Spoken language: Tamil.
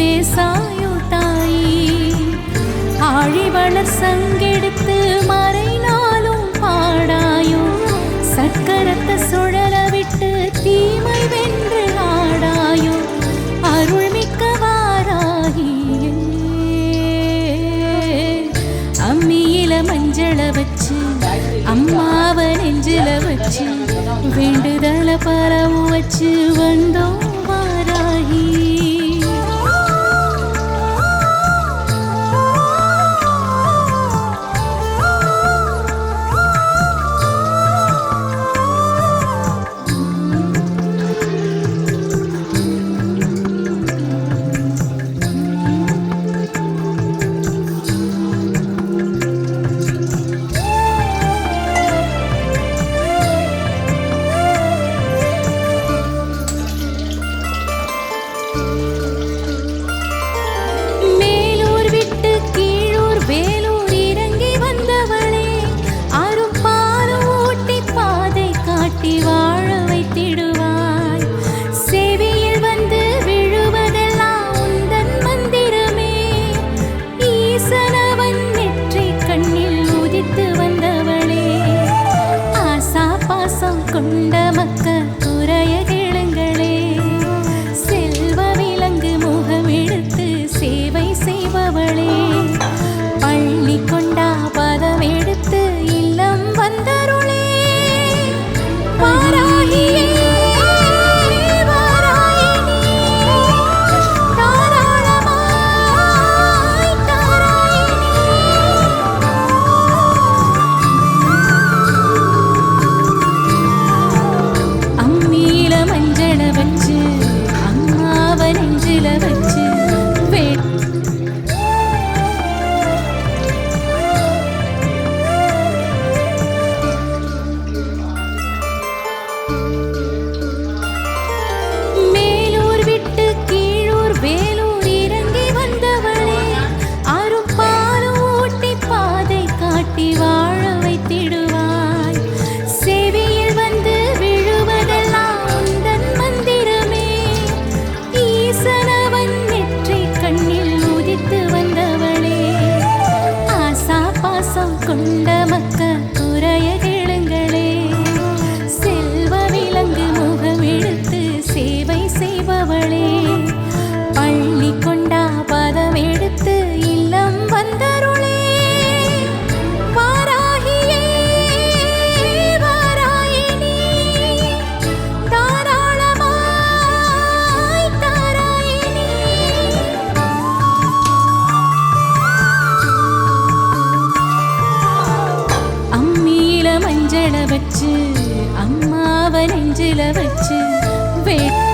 பேசாயோ தாயி. ஆழிவளர் சங்கெடுத்து மறைநாளும் பாடாயோ. சக்கரத்தை சுழல விட்டு தீமை வென்று ஆடாயோ அருள்மிக்க வாராகி அம்மியில மஞ்சள வச்சு அம்மாவை நெஞ்சில வச்சு வேண்டுதலை பரவு வச்சு வந்தோம். கொண்ட மக்க குறைய கிழங்களே செல்வ விலங்கு முகமெடுத்து சேவை செய்பவளே. come down. நெஞ்சல வச்சு அம்மாவை நெஞ்சில வச்சு வெட்டி